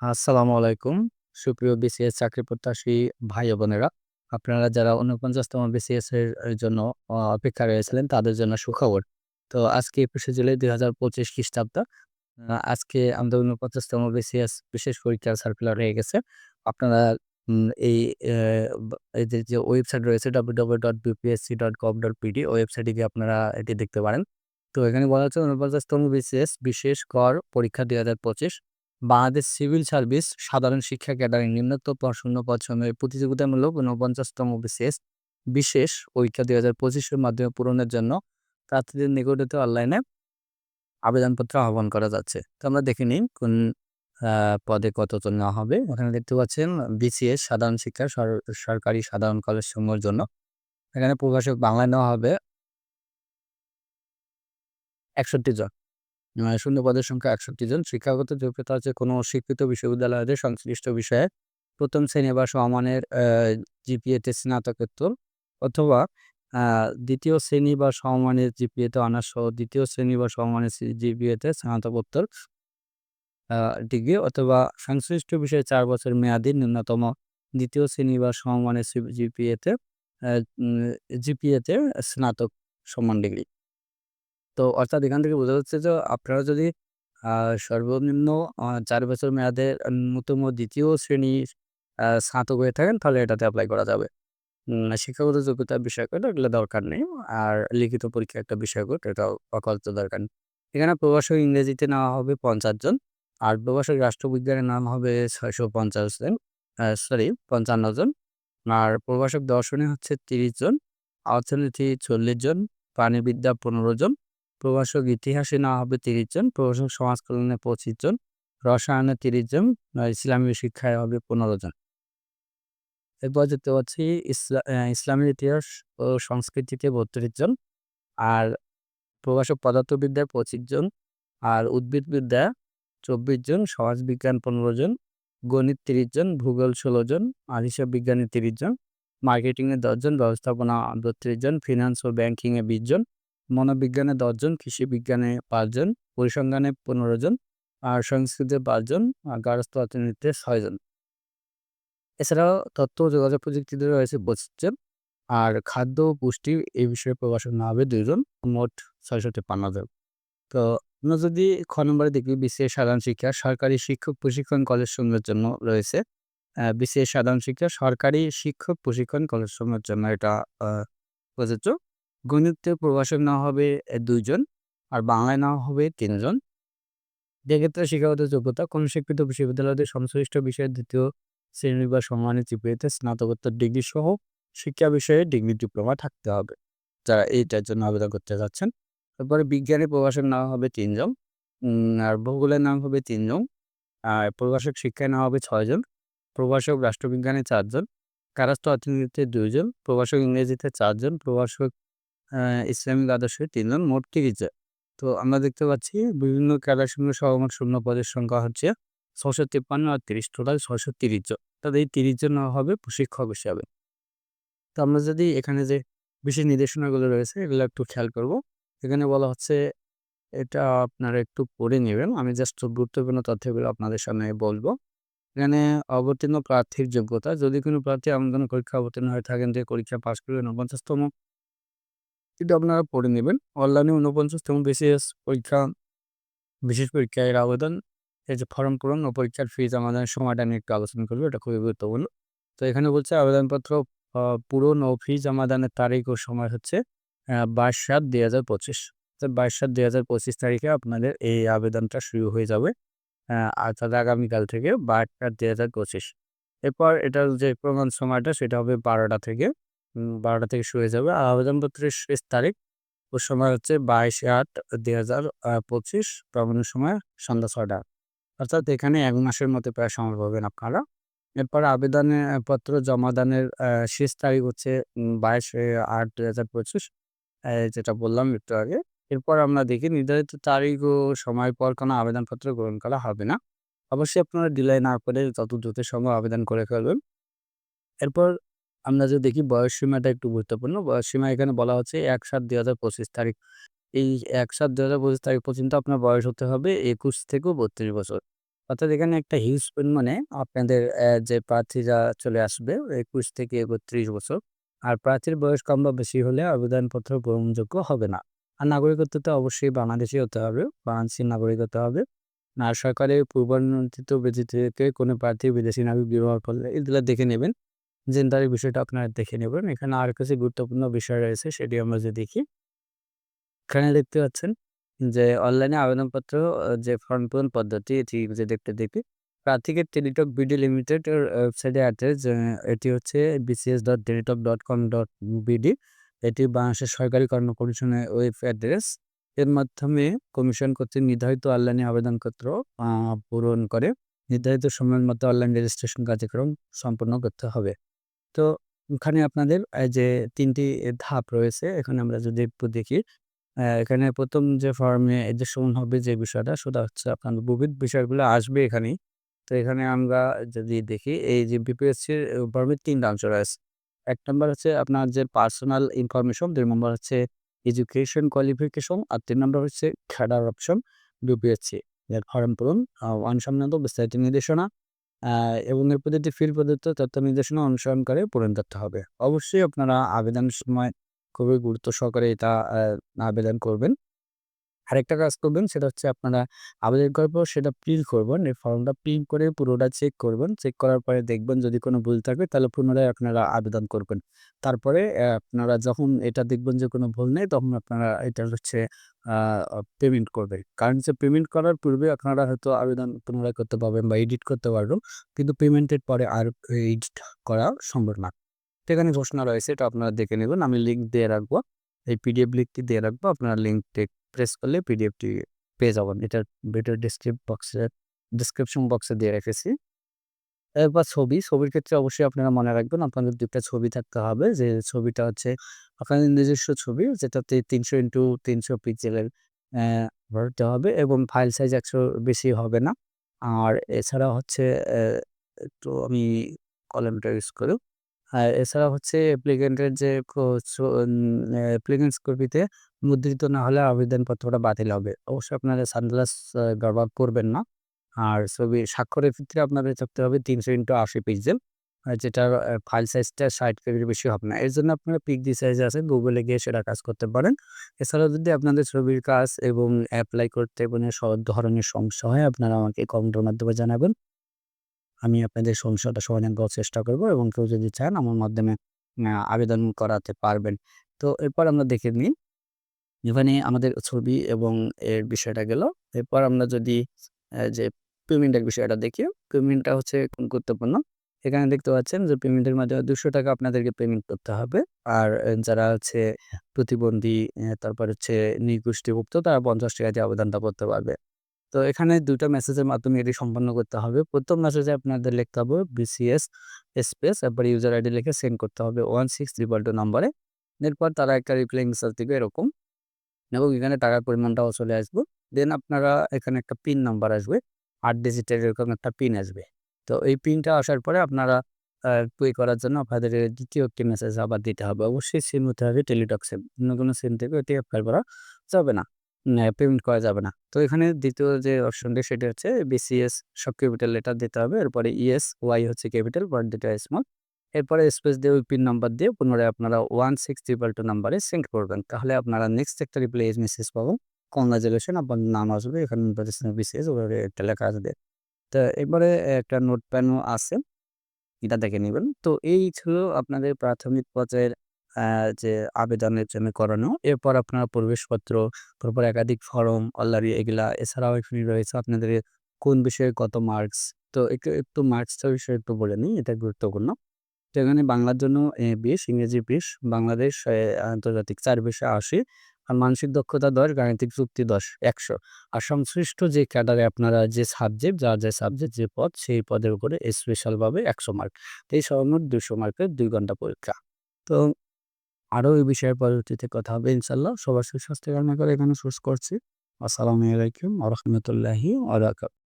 আসসালামু আলাইকুম। সুপ্রিয় বিসিএস চাকরি প্রত্যাশী ভাই বোনেরা। আপনারা যারা ৪৯তম বিসিএস এর জন্য অ অপেক্ষায় রয়েছিলেন তাদের জন্য সুখবর। তো আজকে ২১শে জুলাই ২০২৫ খ্রিস্টাব্দ। আজকে আমাদের ৪৯তম বিসিএস বিশেষ পরীক্ষার সার্কুলার হয়ে গেছে। আপনারা এই অ্যা বা এই যে, যে ওয়েবসাইট রয়েছে www.bpsc.gov.pd ওয়েবসাইটে গিয়ে আপনারা এটি দেখতে পারেন। তো এখানে বলা হচ্ছে ৪৯তম বিসিএস বিশেষ কর পরীক্ষা ২০২৫ বাংলাদেশ সিভিল সার্ভিস সাধারণ শিক্ষা ক্যাডারের নিম্নোক্ত শূন্য পদ প্রতিযোগিতামূলক ৪৯তম বিশেষ বিশেষ পরীক্ষা ২০২৫ এর মাধ্যমে পূরণের জন্য প্রার্থীদের নিকট হতে অনলাইনে আবেদনপত্র আহ্বান করা যাচ্ছে। তো আমরা দেখে নিই কোন পদে কতজন নেওয়া হবে। এখানে দেখতে পাচ্ছেন বিসিএস সাধারণ শিক্ষা সর, সরকারি সাধারণ কলেজ সমূহের জন্য। এখানে প্রভাষক বাংলায় নেওয়া হবে ৬১ জন। শূন্য পদের সংখ্যা ৬১ জন। শিক্ষাগত যোগ্যতা হচ্ছে কোনো স্বীকৃত বিশ্ববিদ্যালয় হতে সংশ্লিষ্ট বিষয়ে প্রথম শ্রেণি বা সমমানের আ জিপিএতে স্নাতকোত্তর অথবা দ্বিতীয় শ্রেণি বা সমমানের জিপিএতে অনার্স সহ দ্বিতীয় শ্রেণি বা সমমানের জিপিএতে স্নাতকোত্তর ডিগ্রি অথবা সংশ্লিষ্ট বিষয়ে চার বছর মেয়াদি ন্যূনতম দ্বিতীয় শ্রেণি বা সমমানের জিপিএতে জিপিএতে স্নাতক সমান ডিগ্রি। তো অর্থাৎ এখান থেকে বোঝা যাচ্ছে যে আপনারা যদি সর্বনিম্ন চার বছর মেয়াদের ন্যূনতম দ্বিতীয় শ্রেণির স্নাতক হয়ে থাকেন তাহলে এটাতে অ্যাপ্লাই করা যাবে। শিক্ষাগত যোগ্যতার বিষয়কট এগুলো দরকার নেই। আর লিখিত পরীক্ষা একটা বিষয়কট এটাও আপাতত দরকার নেই। এখানে প্রভাষক ইংরেজিতে নেওয়া হবে ৫০ জন। আর প্রভাষক রাষ্ট্রবিজ্ঞানে নেওয়া হবে ৬৫০ জন সরি ৫৫ জন। আর প্রভাষক দর্শনে হচ্ছে ৩০ জন, অর্থনীতি ৪০ জন, প্রাণীবিদ্যা ১৫ জন, প্রভাষক ইতিহাসে নেওয়া হবে ৩০ জন, প্রভাষক সমাজ কল্যাণে ২৫ জন, রসায়নে ৩০ জন, ইসলামী শিক্ষায় হবে ১৫ জন। এরপর দেখতে পাচ্ছি ইসলামের ইতিহাস ও সংস্কৃতিতে ৩২ জন। আর প্রভাষক পদার্থবিদ্যায় ২৫ জন, আর উদ্ভিদবিদ্যা ২৪ জন, সমাজবিজ্ঞান ১৫ জন, গণিত ৩০ জন, ভূগোল ১৬ জন, আর হিসাব বিজ্ঞানে ৩০ জন, মার্কেটিংয়ে ১০ জন, ব্যবস্থাপনা ৩২ জন, ফিন্যান্স ও ব্যাংকিংয়ে ২০ জন, মনোবিজ্ঞানে দশজন কৃষি বিজ্ঞানে ৫ জন, পরিসংখ্যানে ১৫ জন, আর সংস্কৃতে ৫ জন, আর গার্হস্থ্য অর্থনীতিতে ছয়জন এছাড়াও তথ্য ও যোগাযোগ প্রযুক্তিতে রয়েছে ২৫ জন। আর খাদ্য পুষ্টি এই বিষয়ে নেওয়া হবে ২ জন, মোট ৬৫৩ জন। তো আমরা যদি খ নম্বরে দেখি বিসিএস সাধারণ শিক্ষা সরকারি শিক্ষক প্রশিক্ষণ কলেজসমূহের জন্য রয়েছে। বিসিএস সাধারণ শিক্ষা সরকারি শিক্ষক প্রশিক্ষণ কলেজসমূহের জন্য এটা প্রযোজ্য। গণিতে প্রভাষক নেওয়া হবে দুইজন আর বাংলায় নেওয়া হবে ৩ জন। এক্ষেত্রে শিক্ষাগত যোগ্যতা কোন স্বীকৃত বিশ্ববিদ্যালয়তে সংশ্লিষ্ট বিষয়ে দ্বিতীয় শ্রেণি বা সম্মানের জিপিএতে স্নাতকোত্তর ডিগ্রি সহ শিক্ষা বিষয়ে ডিগ্রি ডিপ্লোমা থাকতে হবে। যারা এইটার জন্য আবেদন করতে যাচ্ছেন। তারপরে বিজ্ঞানে প্রভাষক নেওয়া হবে তিনজন আর ভূগোলের নাম হবে তিনজন আর প্রভাষক শিক্ষায় নেওয়া হবে ৬ জন। প্রভাষক রাষ্ট্রবিজ্ঞানে ৪ জন, গার্হস্থ্য অর্থনীতিতে ২ জন, প্রভাষক ইংরেজিতে ৪ জন, প্রভাষক ইসলামিক আদর্শে ৩ জন, মোট ৩০ জন। তো আমরা দেখতে পাচ্ছি বিভিন্ন ক্যাডারসমূহ সহমোট শূন্য পদের সংখ্যা হচ্ছে ৬৫৩ আর ৩০ টোটাল ৬৩০ জন। অর্থাৎ এই ৩০ জন হবে প্রশিক্ষক হিসাবে। তো আমরা যদি এখানে যে বিশেষ নির্দেশনাগুলো রয়েছে এগুলো একটু খেয়াল করব। এখানে বলা হচ্ছে এটা আপনারা একটু পড়ে নিবেন। আমি জাস্ট গুরুত্বপূর্ণ তথ্যগুলো আপনাদের সামনে বলব এখানে অবতীর্ণ প্রার্থীর যোগ্যতা যদি কোনো প্রার্থী কোনো পরীক্ষা অবতীর্ণ হয়ে থাকেন যে পরীক্ষা পাস করবেন ৪৯তম এটা আপনারা পড়ে নিবেন। অনলাইনে ৪৯তম বিসিএস পরীক্ষা বিশেষ পরীক্ষা এর আবেদন, এই যে ফর্ম পূরণ ও পরীক্ষার ফি জমা দেওয়ার সময়টা নিয়ে একটু আলোচনা করবে এটা খুবই গুরুত্বপূর্ণ। তো এখানে বলছে আবেদনপত্র পূরণ ও ফি জমা দানের তারিখ ও সময় হচ্ছে আ ২২/৭/২০২৫ অর্থাৎ ২২/৭/২০২৫ তারিখে আপনাদের এই আবেদনটা শুরু হয়ে যাবে। অর্থাৎ আগামীকাল থেকে ২২/৭/২০২৫ এরপর এটার যে প্রমাণ সময়টা সেটা হবে ১২টা থেকে ১২টা থেকে শুরু হয়ে যাবে। আর আবেদনপত্রের শেষ তারিখ ও সময় হচ্ছে ২২/৮/২০২৫ প্রমাণের সময় সন্ধ্যা ছয়টা অর্থাৎ এখানে এক মাসের মতো প্রায় সময় পাবেন আপনারা। এরপর আবেদনে পত্র জমা দানের শেষ তারিখ হচ্ছে, উম ২২/৮/২০২৫ পঁচিশ যেটা বললাম একটু আগে। এরপর আমরা দেখি নির্ধারিত তারিখ ও সময় পর কোনো আবেদনপত্র গ্রহণ করা হবে না। অবশ্যই আপনারা ডিলে না করে যত দ্রুত সম্ভব আবেদন করে ফেলবেন। এরপর আমরা যদি দেখি বয়স সীমাটা একটু গুরুত্বপূর্ণ। বয়স সীমা এখানে বলা হচ্ছে ১/৭/২০২৫ তারিখ। এই ১/৭/২০২৫ তারিখ পর্যন্ত আপনার বয়স হতে হবে ২১ থেকে ৩২ বছর। অর্থাৎ এখানে একটা হিউজ পরিমাণে আপনাদের যে প্রার্থীরা চলে আসবে ২১ থেকে ৩২ বছর। আর প্রার্থীর বয়স কম বা বেশি হলে আবেদনপত্র গ্রহণযোগ্য হবে না। আর নাগরিকত্ব তো অবশ্যই বাংলাদেশী হতে হবে, বাংলাদেশী নাগরিক হতে হবে। আর সরকারের ব্যতীত থেকে কোনো প্রার্থী বিদেশি নাগরিক ব্যবহার করলে এগুলা দেখে নেবেন। জেন্ডারের বিষয়টা আপনারা দেখে নেবেন। এখানে আর কিছু গুরুত্বপূর্ণ বিষয় রয়েছে, সেটি আমরা যে দেখি। এখানে দেখতে পাচ্ছেন যে অনলাইনে আবেদনপত্র যে ফর্ম পূরণ পদ্ধতি, এটি যে দেখতে দেখি প্রার্থীকে টেলিটক বিডি লিমিটেড এর ওয়েবসাইটে যে এটি হচ্ছে bcs.teletalk.com.bd এটি বাংলাদেশের সরকারি কর্ম কমিশনের ওয়েব অ্যাড্রেস। এর মাধ্যমে কমিশন কর্তৃক নির্ধারিত অনলাইনে আবেদনপত্র পূরণ করে নির্ধারিত সময়ের মধ্যে অনলাইন রেজিস্ট্রেশন কার্যক্রম সম্পন্ন করতে হবে। তো ওখানে আপনাদের যে তিনটি ধাপ রয়েছে। এখানে আমরা যদি একটু দেখি, এখানে প্রথম যে ফর্মে যে শোন হবে যে বিষয়টা সেটা হচ্ছে আপনার বিবিধ বিষয়গুলো আসবে এখানেই। তো এখানে আমরা যদি দেখি এই যে বিপিএসসির ফর্মে ৩ টা অংশ রয়েছে। ১ নাম্বার হচ্ছে আপনার যে পার্সোনাল ইনফরমেশন, দুই নম্বর হচ্ছে এডুকেশন কোয়ালিফিকেশন আর তিন নম্বর হচ্ছে ক্যাডার অপশন বিপিএসসি ফর্ম পূরণ আ ১ সংক্রান্ত বিস্তারিত নির্দেশনা এবং এর প্রতিটি ফিল্ড প্রদত্ত তথ্য নির্দেশনা অনুসরণ করে পূরণ করতে হবে। অবশ্যই আপনারা আবেদন সময় খুবই গুরুত্ব সহকারে এটা আবেদন করবেন। আরেকটা কাজ করবেন, সেটা হচ্ছে আপনারা আবেদন করার পর সেটা প্রিন্ট করবেন। এই ফর্মটা প্রিন্ট করে পুরোটা চেক করবেন। চেক করার পরে দেখবেন যদি কোনো ভুল থাকে, তাহলে পুনরায় আপনারা আবেদন করবেন। তারপরে আপনারা যখন এটা দেখবেন যে কোনো ভুল নেই, তখন আপনারা এটা হচ্ছে পেমেন্ট করবেন। কারণ হচ্ছে পেমেন্ট করার পূর্বে আপনারা হয়তো আবেদন পুনরায় করতে পারবেন বা এডিট করতে পারবেন। কিন্তু পেমেন্টের পরে আর এডিট করা সম্ভব না। এখানে ঘোষণা রয়েছে, এটা আপনারা দেখে নেবেন। আমি লিঙ্ক দিয়ে রাখব। এই পিডিএফ লিঙ্কটি দিয়ে রাখব। আপনারা লিঙ্কটি প্রেস করলে পিডিএফটি পেয়ে যাবেন। এটা ভিডিও ডেসক্রিপ বক্সে ডেসক্রিপশন বক্সে দিয়ে রেখেছি। এরপর ছবি, ছবির ক্ষেত্রে অবশ্যই আপনারা মনে রাখবেন আপনাদের দুটা ছবি থাকতে হবে। যে ছবিটা হচ্ছে আপনাদের নিজস্ব ছবি যেটাতে ৩০০x৩০০ পিক্সেলের অ্যা হতে হবে এবং ফাইল সাইজ ১০০ বেশি হবে না। আর এছাড়া হচ্ছে একটু আমি কলমটা ইউজ করি। আর এছাড়া হচ্ছে অ্যাপ্লিক্যান্টের যে ছো কপিতে মুদ্রিত না হলে আবেদনপত্রটা বাতিল হবে। অবশ্যই আপনারা সানগ্লাস ব্যবহার করবেন না। আর ছবি স্বাক্ষরের ক্ষেত্রে আপনাদের থাকতে হবে ৩০০x৮০ পিক্সেল। আর যেটার অ্যা ফাইল সাইজটা ৬০ কেবির বেশি হবে না। এর জন্য আপনারা পিক্সি সাইজ আছে, গুগলে গিয়ে সেটা কাজ করতে পারেন। এছাড়াও যদি আপনাদের ছবির কাজ এবং অ্যাপ্লাই করতে কোনো সব ধরনের সমস্যা হয়, আপনারা আমাকে কমেন্টের মাধ্যমে জানাবেন। আমি আপনাদের সমস্যাটা সমাধান করার চেষ্টা করব এবং কেউ যদি চান আমার মাধ্যমে আবেদন করাতে পারবেন। তো এরপর আমরা দেখে নিই। এখানে আমাদের ছবি এবং এর বিষয়টা গেল। এরপর আমরা যদি যে পেমেন্টের বিষয়টা দেখি, পেমেন্টটা হচ্ছে গুরুত্বপূর্ণ। এখানে দেখতে পাচ্ছেন যে পেমেন্টের মাধ্যমে ৳২০০ আপনাদেরকে পেমেন্ট করতে হবে। আর যারা হচ্ছে প্রতিবন্ধী তারপর হচ্ছে নৃগোষ্ঠীভুক্ত তারা ৳৫০ দিয়ে আবেদনটা করতে পারবে। তো এখানে ২ টা মেসেজের মাধ্যমে এটি সম্পন্ন করতে হবে। প্রথম মেসেজে আপনাদের লিখতে হবে বিসিএস স্পেস এরপর ইউজার আইডি লিখে সেন্ড করতে হবে 16322 নম্বরে। এরপর তারা একটা রিপ্লাই মেসেজ দিবে এরকম। এবং এখানে টাকার পরিমাণটাও চলে আসবে। দেন আপনারা এখানে একটা পিন নাম্বার আসবে। আট ডিজিটের এরকম একটা পিন আসবে। তো এই পিনটা আসার পরে আপনারা পে করার জন্য আপনাদের দ্বিতীয় একটি মেসেজ আবার দিতে হবে। অবশ্যই সিম হতে হবে টেলিটক সিম। অন্য কোনো সিম থেকে এটি এপ্লাই করা যাবে না। পেমেন্ট করা যাবে না। তো এখানে দ্বিতীয় যে অপশনটি সেটা হচ্ছে বিসিএস সব ক্যাপিটাল লেটার দিতে হবে। এরপরে ইএস, ওয়াই হচ্ছে ক্যাপিটাল, পরের দুটো স্মল। এরপরে স্পেস দিয়ে পিন নাম্বার দিয়ে পুনরায় আপনারা 16322 নাম্বারে সেন্ড করবেন। তাহলে আপনারা নেক্সট একটা রিপ্লে রিপ্লাই মেসেজ পাবেন। কংগ্রাচুলেশন আপনার নাম আসবে এখানে বিসিএস ওভাবে একটা লেখা আসবে। তো এরপরে একটা নোট প্যানও আছে। এটা দেখে নেবেন তো এই ছিল আপনাদের প্রাথমিক পর্যায়ের যে আবেদনের জন্য করানো। এরপর আপনারা প্রবেশপত্র, তারপর একাধিক ফরম, অলআরই এগুলা এছাড়াও এখানে রয়েছে আপনাদের কোন বিষয়ে কত মার্কস। তো একটু, একটু মার্কসটার বিষয়ে একটু বলে নিই এটা গুরুত্বপূর্ণ। তো এখানে বাংলার জন্য ২০, ইংরেজি ২০, বাংলাদেশ আন্তর্জাতিক চার বিষয়ে ৮০ আর মানসিক দক্ষতা ১০, গাণিতিক যুক্তি দশ একশো আর সংশ্লিষ্ট যে ক্যাডারে আপনারা যে সাবজেক্ট যার যে সাবজেক্ট যে পদ সেই পদের উপরে স্পেশালভাবে একশো মার্ক। এই সর্বমোট দুশো মার্কের দুই ঘণ্টা পরীক্ষা। তো আরও এই বিষয়ে পরবর্তীতে কথা হবে ইনশাল্লাহ সবার সুস্বাস্থ্য কামনা করে এখানে শেষ করছি। আসসালামু আলাইকুম আ রহমতুল্লাহি বারাকাতুহু।